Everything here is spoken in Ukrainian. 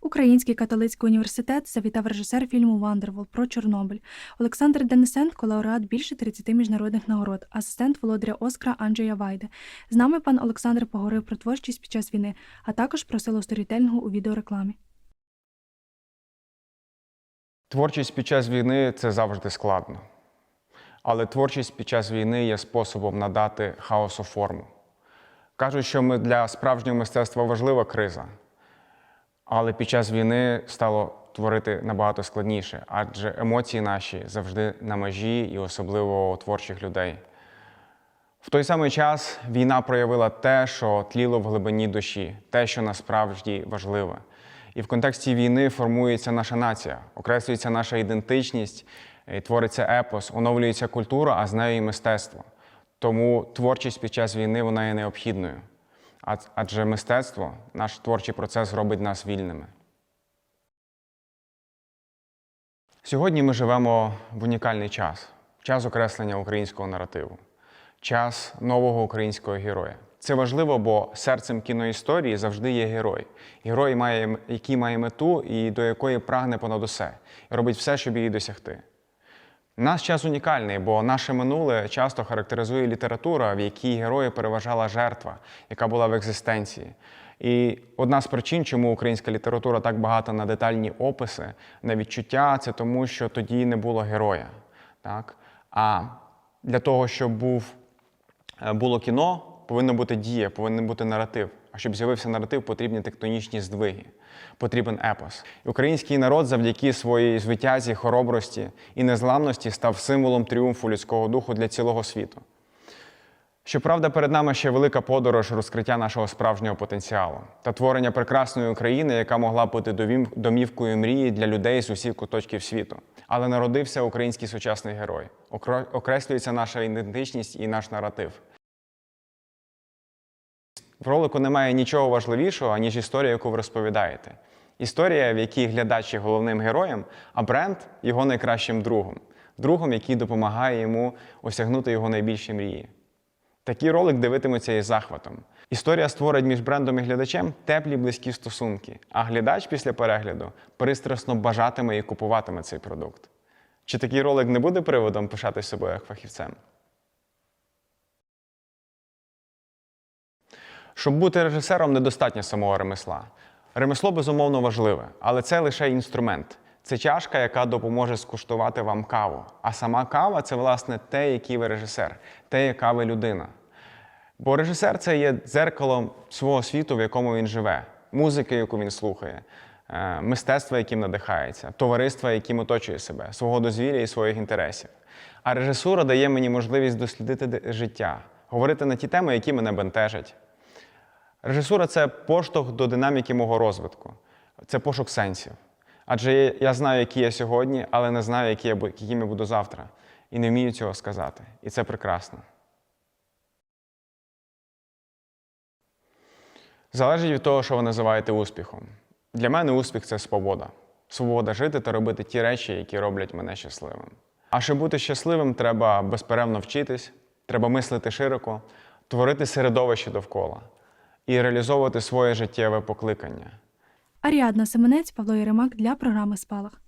Український католицький університет завітав режисер фільму Вандервол про Чорнобиль. Олександр Денисенко, лауреат більше 30 міжнародних нагород, асистент володаря Оскара Анджея Вайде. З нами пан Олександр поговорив про творчість під час війни, а також про силу сторітельнгу у відеорекламі. Творчість під час війни це завжди складно. Але творчість під час війни є способом надати хаосу форму. Кажуть, що ми для справжнього мистецтва важлива криза, але під час війни стало творити набагато складніше, адже емоції наші завжди на межі і особливо у творчих людей. В той самий час війна проявила те, що тліло в глибині душі, те, що насправді важливе. І в контексті війни формується наша нація, окреслюється наша ідентичність, і твориться епос, оновлюється культура, а з нею і мистецтво. Тому творчість під час війни вона є необхідною. Ад- Адже мистецтво, наш творчий процес робить нас вільними. Сьогодні ми живемо в унікальний час час окреслення українського наративу, час нового українського героя. Це важливо, бо серцем кіноісторії завжди є герой. Герой, має, який має мету і до якої прагне понад усе, і робить все, щоб її досягти. Наш час унікальний, бо наше минуле часто характеризує література, в якій герої переважала жертва, яка була в екзистенції. І одна з причин, чому українська література так багата на детальні описи, на відчуття, це тому, що тоді не було героя. Так? А для того, щоб був, е, було кіно, повинна бути дія, повинен бути наратив. А щоб з'явився наратив, потрібні тектонічні здвиги, потрібен епос. Український народ завдяки своїй звитязі, хоробрості і незламності став символом тріумфу людського духу для цілого світу. Щоправда, перед нами ще велика подорож розкриття нашого справжнього потенціалу та творення прекрасної України, яка могла бути домівкою мрії для людей з усіх куточків світу. Але народився український сучасний герой. Окреслюється наша ідентичність і наш наратив. Ролику немає нічого важливішого, ніж історія, яку ви розповідаєте. Історія, в якій глядач є головним героєм, а бренд його найкращим другом, другом, який допомагає йому осягнути його найбільші мрії. Такий ролик дивитиметься із захватом. Історія створить між брендом і глядачем теплі близькі стосунки, а глядач після перегляду пристрасно бажатиме і купуватиме цей продукт. Чи такий ролик не буде приводом пишатись собою як фахівцем? Щоб бути режисером, недостатньо самого ремесла. Ремесло безумовно важливе, але це лише інструмент. Це чашка, яка допоможе скуштувати вам каву. А сама кава це, власне, те, який ви режисер, те, яка ви людина. Бо режисер це є дзеркалом свого світу, в якому він живе, музики, яку він слухає, е, мистецтва, яким надихається, товариства, яким оточує себе, свого дозвілля і своїх інтересів. А режисура дає мені можливість дослідити життя, говорити на ті теми, які мене бентежать. Режисура це поштовх до динаміки мого розвитку, це пошук сенсів. Адже я- знаю, який я сьогодні, але не знаю, які я, яким я буду завтра. І не вмію цього сказати. І це прекрасно. Залежить від того, що ви називаєте успіхом. Для мене успіх це свобода. Свобода жити та робити ті речі, які роблять мене щасливим. А щоб бути щасливим, треба безперервно вчитись, треба мислити широко, творити середовище довкола і реалізовувати своє життєве покликання. Аріадна Семенець, Павло Єремак для програми Спалах.